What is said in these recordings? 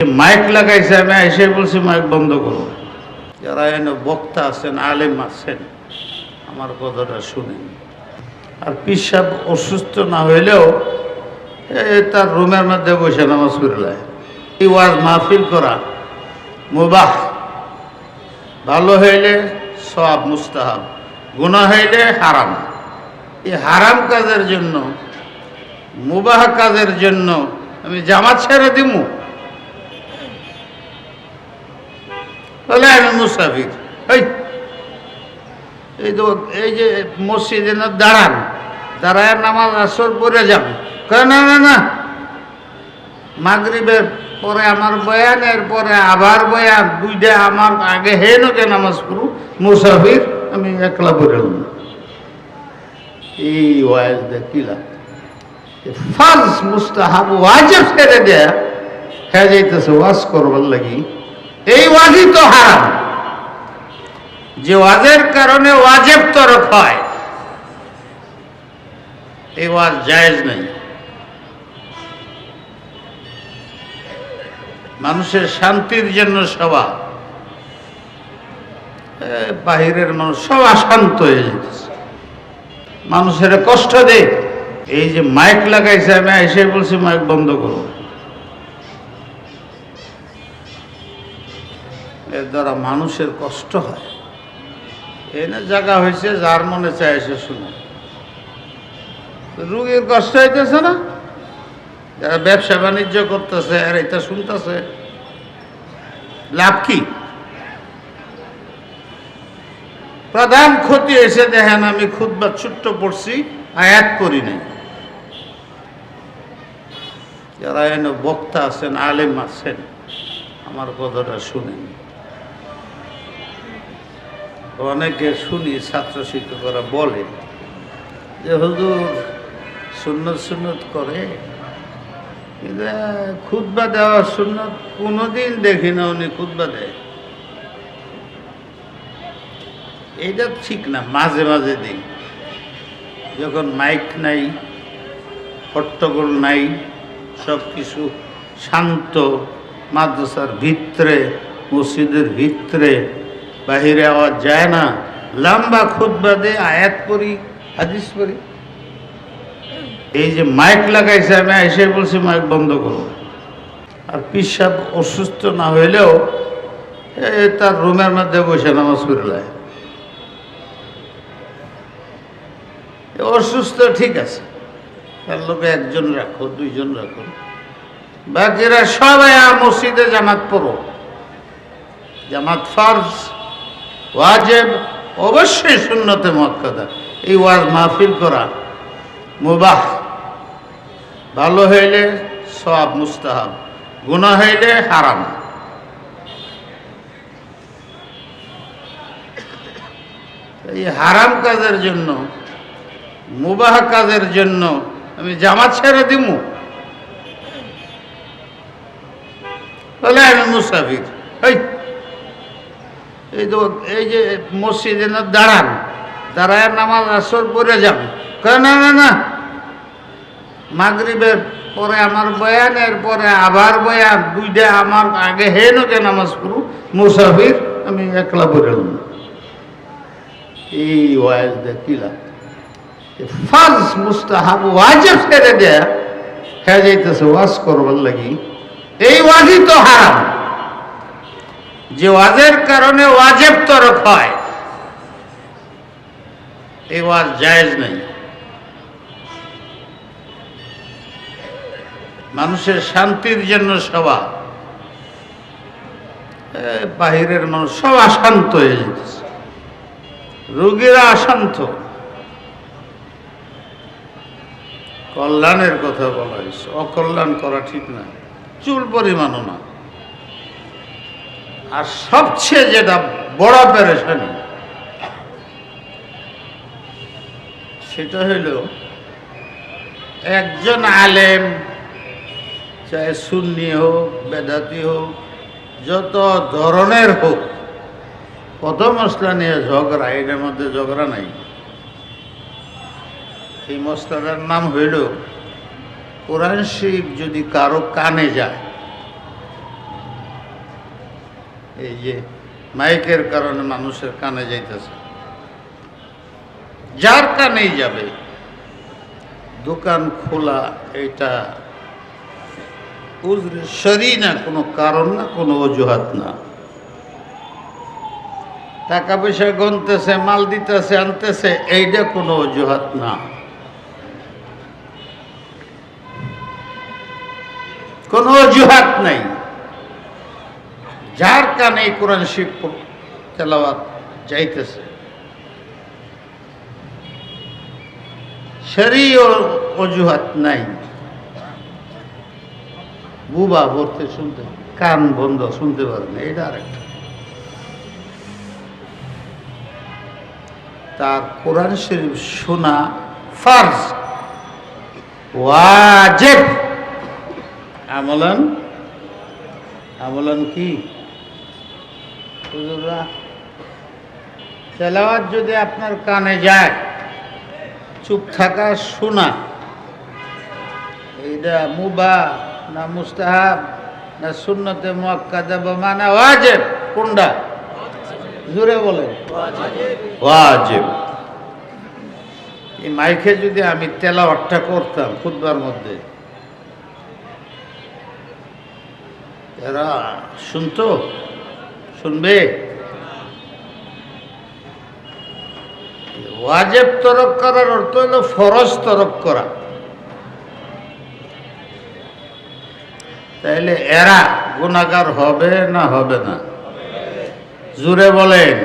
Mic লাগাইছে, আমি এসে বলছি, মাইক বন্ধ করো। যারা এনে বক্তা আছেন, আলেম আছেন, আমার কথাটা শুনেন। আর পিসাব অসুস্থ না হইলেও তার রুমের মধ্যে বসে নামাজ করলে এই ওয়াজ মাহফিল করা মুবাহ। ভালো হইলে সব মুস্তাহাব গুণা হইলে হারাম। এই হারাম কাজের জন্য, মুবাহ কাজের জন্য আমি জামাত ছেড়ে দিমু। তাহলে আমি মুসাফির এই এই তো এই যে মসজিদে না দাঁড়ান, দাঁড়ায় নামাজ আসর পরে কয়, না না না। মাগরিবের পরে আমার বয়ান এর পরে আবার বয়ান, দুইটা আমার আগে হে নকে নামাজ পড়ু মুসাফির আমি একলা পড়লাম এই ওয়াজ দেখিলাম ফার্জ মুস্তাহাব ওয়াজিব ছেড়ে দেয়া হ্যাঁ যাইতেছে, ওয়াজ করবার লাগি। এই ওয়াজই তো হারাম। যে ওয়াজের কারণে ওয়াজেব তরফ হয় এই ওয়াজ জায়েজ নেই। মানুষের শান্তির জন্য এ, বাহিরের মানুষ সব অশান্ত হয়ে যেতেছে। মানুষের কষ্ট দেয়। এই যে মাইক লাগাইছে আমি এসে বলছি মাইক বন্ধ করো। এর দ্বারা মানুষের কষ্ট হয়। এনে জায়গা হয়েছে, যার মনে চায় এসে শুনে। রুগীর কষ্ট হইতেছে না? যারা ব্যবসা বাণিজ্য করতেছে, আর এটা শুনতেছে। লাভ কি? প্রধান ক্ষতি হয়েছে দেখেন, আমি খুদ্া ছোট্ট পড়ছি, আয়াত করি নাই। যারা এনে বক্তা আছেন, আলেম আছেন, আমার কথাটা শুনেন। অনেকে শুনি ছাত্র শিক্ষকরা বলে যে, হুজুর, সুন্নত সুন্নত করে। কিন্তু খুদ্া দেওয়া সুন্নত কোনোদিন দেখি না উনি খুদ্া দেয়। এইটা ঠিক না, মাঝে মাঝে দিন। যখন মাইক নাই হট্টগোল নাই, সব কিছু শান্ত, মাদ্রাসার ভিতরে, মসজিদের ভিতরে বাহিরে আওয়াজ যায় না। লম্বা খুদ্া দে আয়াত করি হাদিস করি এই যে মাইক লাগাইছে, আমি এসে বলছি, মাইক বন্ধ করো। আর পিসাব অসুস্থ না হইলেও তার রুমের মধ্যে বসে নামাজ করে করলে অসুস্থ ঠিক আছে। তার লোকে একজন রাখো, দুইজন রাখো। বাকিরা সবাই মসজিদে জামাত পড়ো। জামাত ফরজ। ওয়াজেব, অবশ্যই শূন্যতে মত কথা এই ওয়াজ মাহফিল করা মুবাহ। ভালো হইলে সব মুস্তাহাব গুণা হইলে হারাম। এই হারাম কাজের জন্য, মুবাহ কাজের জন্য আমি জামাত ছেড়ে দিমু। তাহলে আমি মুসাফির। এই তো এই যে মসজিদে না দাঁড়ান, দাঁড়ায় নামাজ আসর পরে কয়, না না না। মাগরিবের পরে আমার বয়ান এর পরে আবার বয়ান, দুইটা আমার আগে হে নকে নামাজ পড়ু, মুসাফির, আমি একলা পড়লাম এই ওয়াজ দেখিলাম ফার্জ মুস্তাহাব ওয়াজিব ছেড়ে দেয়া হ্যাঁ যাইতেছে, ওয়াজ করবার লাগি। এই ওয়াজই তো হারাম। যে ওয়াজের কারণে ওয়াজেব তরফ হয় এই ওয়াজ জায়েজ নেই। মানুষের শান্তির জন্য এ, বাহিরের মানুষ সব অশান্ত হয়ে যেতেছে রোগীরা অশান্ত কল্যাণের কথা বলা হয়েছে। অকল্যাণ করা ঠিক না। চুল পরিমাণও না। আর সবচেয়ে যেটা বড় পেরেশানি, সেটা হইল একজন আলেম চাहे সুন্নি হোক, বেদাতি হোক, যত ধরনের হোক কত মশলা নিয়ে ঝগড়া এটার মধ্যে ঝগড়া নাই। এই মশলাটার নাম হইল কোরআন শরীফ যদি কারও কানে যায় এই যে মাইকের কারণে মানুষের কানে যাইতেছে। যার কানেই যাবে, দোকান খোলা, এটা সরি না, কোনো কারণ না, কোনো অজুহাত না। টাকা পয়সা গনতেছে, মাল দিতেছে, আনতেছে, এইটা কোনো অজুহাত না। কোনো অজুহাত নাই। যার কানে কোরআন শিব তেলাওয়াত যাইতেছে। সেরই অজুহাত নাই। বুবা বলতে শুনতে, কান বন্ধ, শুনতে পারে না। এটা আরেকটা। তার কোরআন শরীফ শোনা ফার্জ। ওয়াজেব। আমলন আমলন কি? হুজুররা তেলাওয়াত যদি আপনার কানে যায় চুপ থাকা শোনা। এইটা মুবা না মুস্তাহাব না সুন্নতে মুআক্কাদা বা মানা ওয়াজিব কোনটা জোরে বলে ওয়াজেব। এই মাইকে যদি আমি তেলাওয়াতটা করতাম খুতবার মধ্যে। এরা শুনতো? শুনবে? ওয়াজেব তরক করার অর্থ হলো ফরজ তরক করা। তাইলে এরা গুণাগার হবে না হবে না? জুড়ে বলেন।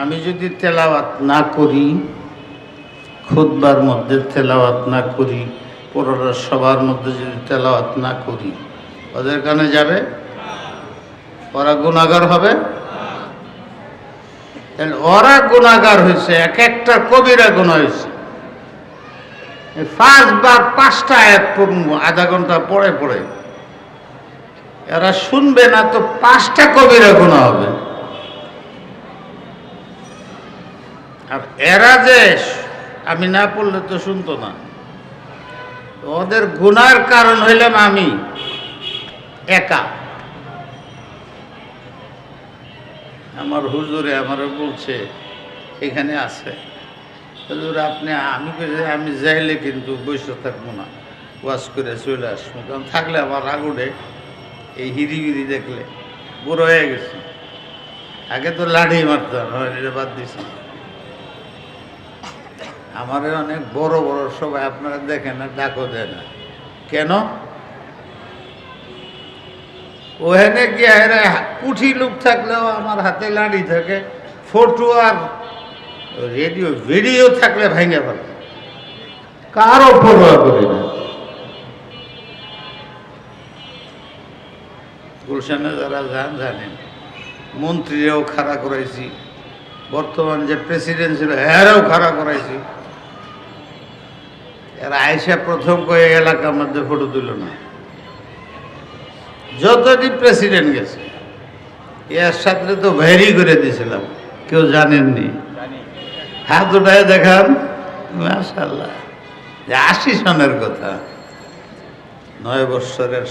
আমি যদি তেলাওয়াত না করি খুদবার মধ্যে তেলাওয়াত না করি, পুরোটা সবার মধ্যে যদি তেলাওয়াত না করি ওদের কানে যাবে? ওরা গুণাগার হবে? ওরা গুণাগার হয়েছে, এক একটা কবিরা গুণ হয়েছে। পাঁচবার পাঁচটা আয়াত পড়ব, আধা ঘণ্টা পরে পড়ে। এরা শুনবে না তো পাঁচটা কবিরা গুণা হবে। আর এরা যে, আমি না পড়লে তো শুনতো না। ওদের গুনার কারণ হইলাম আমি। একা। আমার হুজুরে আমারও বলছে, এখানে আছে। হুজুর, আপনি, আমি আমি যাইলে কিন্তু বসে থাকব না। ওয়াশ করে চলে আসব। কারণ থাকলে আমার আগুনে এই হিরি হিরি দেখলে। বুড়ো হয়ে গেছে। আগে তো লাঠি মারতাম এটা বাদ দিছি। আমার অনেক বড় বড় সবাই আপনারা দেখেন না ডাকও দেয় না। কেন? ওখানে গিয়ে এরা কুঠি লোক থাকলেও আমার হাতে লাড়ি থাকে ফটো আর রেডিও ভিডিও থাকলে ভেঙে ফেলে। কারও পরোয়া করি না। গুলশানে যারা যান জানেন মন্ত্রীরাও খাড়া করাইছি বর্তমান যে প্রেসিডেন্ট ছিল এরাও খাড়া করাইছি। এরা আয়সা প্রথম কয়ে এলাকার মধ্যে ফটো তুল না। যতদিন প্রেসিডেন্ট গেছে এর সাথে তো ভেরি করে দিয়েছিলাম কেউ জানেননি। হাত উঠায় দেখান মাশাল্লাহ যে আশি সনের কথা। নয় বৎসরের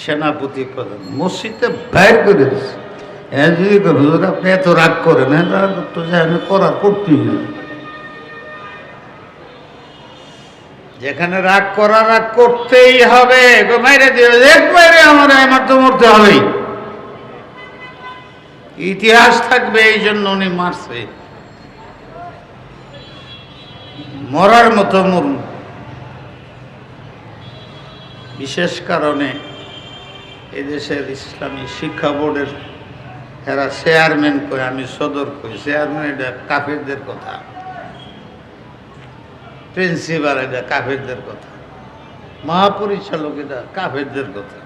সেনাপতি প্রধান মসজিদে বাইর করে দিচ্ছে হ্যাঁ যদি হুজুর আপনি এত রাগ করেন হ্যাঁ তো জানি করার করতেই হবে। যেখানে রাগ করা রাগ করতেই হবে। মাইরে দিয়ে এক আমার আমার তো মরতে হবেই ইতিহাস থাকবে, এই জন্য উনি মারছে। মরার মতো মরুন। বিশেষ কারণে এদেশের ইসলামী শিক্ষা বোর্ডের এরা চেয়ারম্যান কই আমি সদর কই চেয়ারম্যান এটা কাফেরদের কথা। প্রিন্সিপাল এটা কাফেরদের কথা। মহাপরিচালক এটা কাফেরদের কথা।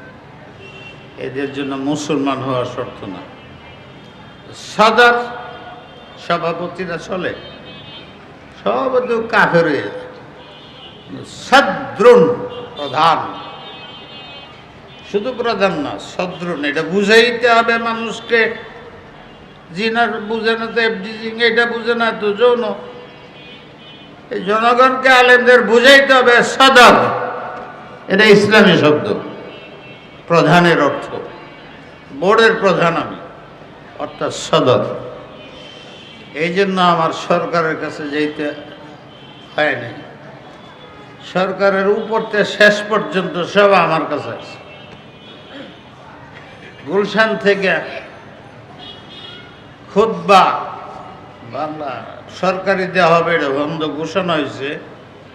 এদের জন্য মুসলমান হওয়ার শর্ত না। সদর সভাপতিরা চলে। সব তো কাফের হয়ে যায়। সদ্রুন প্রধান। শুধু প্রধান না, সদ্রুন। এটা বুঝাইতে হবে মানুষকে। জিনার বুঝে না তো এফডিজিং, এটা বুঝে না তো যৌন। এই জনগণকে আলেমদের বুঝাইতে হবে সদর এটা ইসলামী শব্দ। প্রধানের অর্থ। বোর্ডের প্রধান আমি, অর্থাৎ সদর এই জন্য আমার সরকারের কাছে যেতে হয় নাই। সরকারের উপর থেকে শেষ পর্যন্ত সব আমার কাছে আছে। গুলশান থেকে খুদ্া বাংলা সরকারি দেওয়া হবে, এটা বন্ধ ঘোষণা হয়েছে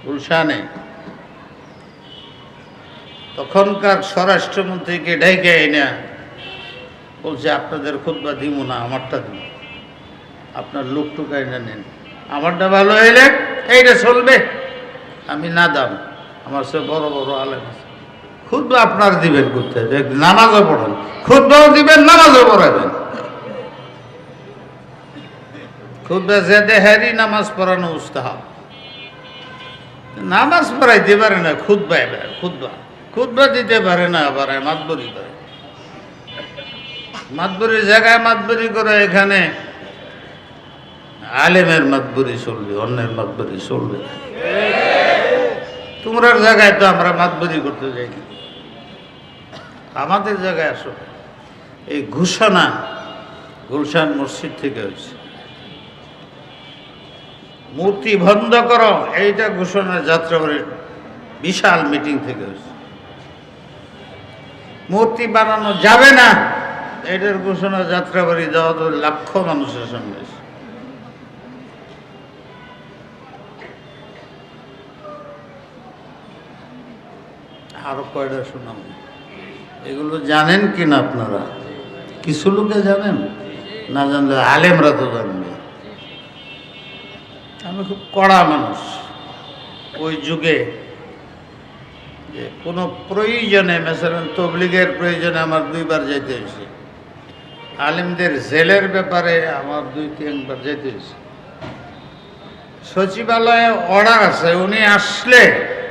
গুলশানে তখনকার স্বরাষ্ট্রমন্ত্রীকে ডেকে এনে বলছে, আপনাদের খুদ্া দিব না, আমারটা দিব আপনার লোকটুকু এনে নেন। আমারটা ভালো হইলে এইটা চলবে। আমি না দাম, আমার সে বড় বড় আলেম আছে। খুদ্ আপনার দিবেন করতে নামাজও পড়েন। খুদ্াও দিবেন, নামাজও পড়াবেন। খুদ্া জেদে হ্যারি নামাজ পড়ানো উস্তাহাব নামাজ পড়াইতে পারে না খুদ্া এবার খুদ্া খুদ্া দিতে পারে না আবার মাতবরি করে। মাতবরির জায়গায় মাতবরি করে, এখানে আলেমের মাতবরি চলবে, অন্যের মাতবরি চলবে। তোমরার জায়গায় তো আমরা মাতবরি করতে যাই আমাদের জায়গায় আসো। এই ঘোষণা গুলশান মসজিদ থেকে হয়েছে। মূর্তি বন্ধ করো, এইটা ঘোষণা যাত্রাবাড়ির বিশাল মিটিং থেকে হয়েছে মূর্তি বানানো যাবে না এটার ঘোষণা যাত্রাবাড়ি দেওয়া তো লক্ষ মানুষের সঙ্গে। আরও কয়টা শোনাম এগুলো জানেন কি না আপনারা? কিছু লোকে জানেন? না জানলে আলেমরা তো জানবে। আমি খুব কড়া মানুষ। ওই যুগে যে কোনো প্রয়োজনে মেসারেন তবলিগের প্রয়োজনে আমার দুইবার যেতে হয়েছে আলিমদের জেলের ব্যাপারে আমার দুই তিনবার যেতে হয়েছে সচিবালয়ে অর্ডার আছে, উনি আসলে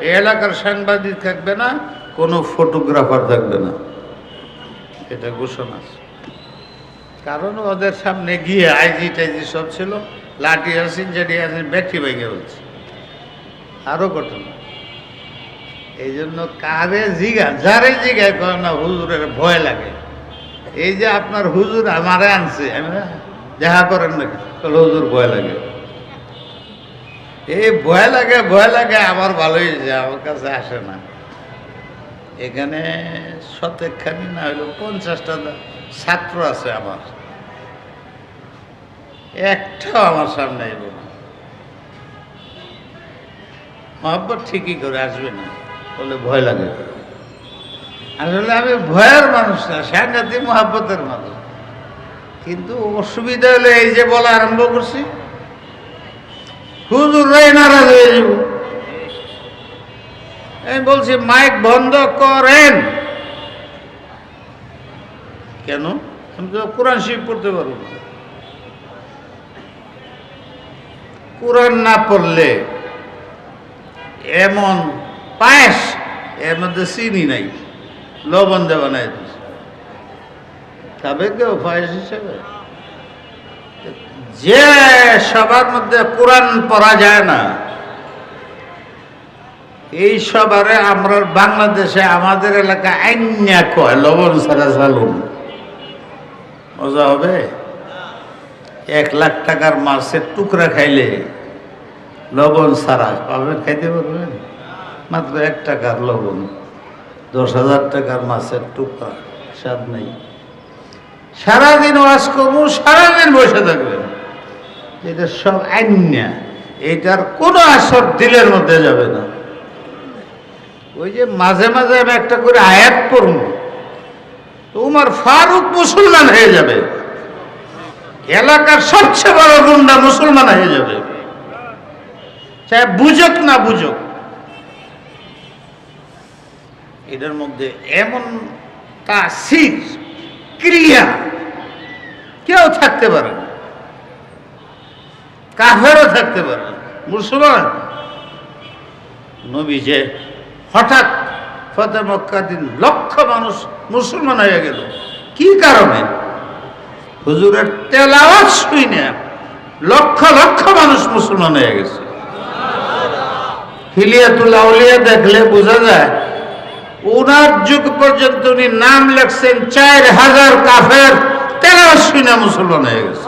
এ এলাকার সাংবাদিক থাকবে না, কোনো ফটোগ্রাফার থাকবে না। এটা ঘোষণা আছে। কারণ ওদের সামনে গিয়ে আইজি টাইজি সব ছিল। লাঠি আসিন যেটি আসিন ব্যাটারি ভেঙে হচ্ছে আরও ঘটনা এই জন্য কারে জিগা যারে জিগায় কয় না হুজুরের ভয় লাগে। এই যে আপনার হুজুর আমারে আনছে আমি দেখা করেন নাকি? বলে, হুজুর ভয় লাগে। এই ভয় লাগে ভয় লাগে আমার ভালোই যে আমার কাছে আসে না। এখানে শতেকখানি না হইল পঞ্চাশটা ছাত্র আছে আমার। একটাও আমার সামনে এলো না। মহব্বত ঠিকই করে আসবে না বলে ভয় লাগে। আসলে আমি ভয়ের মানুষ না, সাংঘাতিক মহাব্বতের মানুষ। কিন্তু অসুবিধা হলে এই যে বলা আরম্ভ করছি, হুজুর রাই নারাজ হয়ে যাব। আমি বলছি, মাইক বন্ধ করেন। কেন? আমি তো কোরআন শিব পড়তে পারব না। কোরআন না পড়লে এমন পায়েস, এর মধ্যে চিনি নাই, লবণ দেওয়া নাই খাবে কেউ পায়েস হিসেবে? যে সবার মধ্যে কোরআন পড়া যায় না, এই সবারে আমরা বাংলাদেশে, আমাদের এলাকা আইন্যা কয়, লবণ ছাড়া চালুন মজা হবে? এক লাখ টাকার মাছের টুকরা খাইলে লবণ ছাড়া পাবেন খাইতে পারবেন? মাত্র এক টাকার লবণ। দশ হাজার টাকার মাছের টুকরা, স্বাদ নেই। সারাদিন ওয়াজ করব, সারাদিন বসে থাকবেন। এটা সব আইন্যা। এইটার কোনো আসর দিলের মধ্যে যাবে না। ওই যে মাঝে মাঝে আমি একটা করে আয়াত পড়ব তোমার ফারুক মুসলমান হয়ে যাবে। এলাকার সবচেয়ে বড় গুন্ডা মুসলমান হয়ে যাবে। চাই বুঝক না বুঝক এটার মধ্যে এমন তাসির, ক্রিয়া কেউ থাকতে পারে না। কাফেরও থাকতে পারে মুসলমান, নবী যে হঠাৎ ফতে মক্কা দিন লক্ষ মানুষ মুসলমান হয়ে গেল, কি কারণে? হুজুরের তেলাওয়াত শুই না লক্ষ লক্ষ মানুষ মুসলমান হয়ে গেছে। হিলিয়াতুল আউলিয়া দেখলে বোঝা যায়, উনার যুগ পর্যন্ত উনি নাম লেখছেন চার হাজার কাফের তেরো শুনে মুসলমান হয়ে গেছে।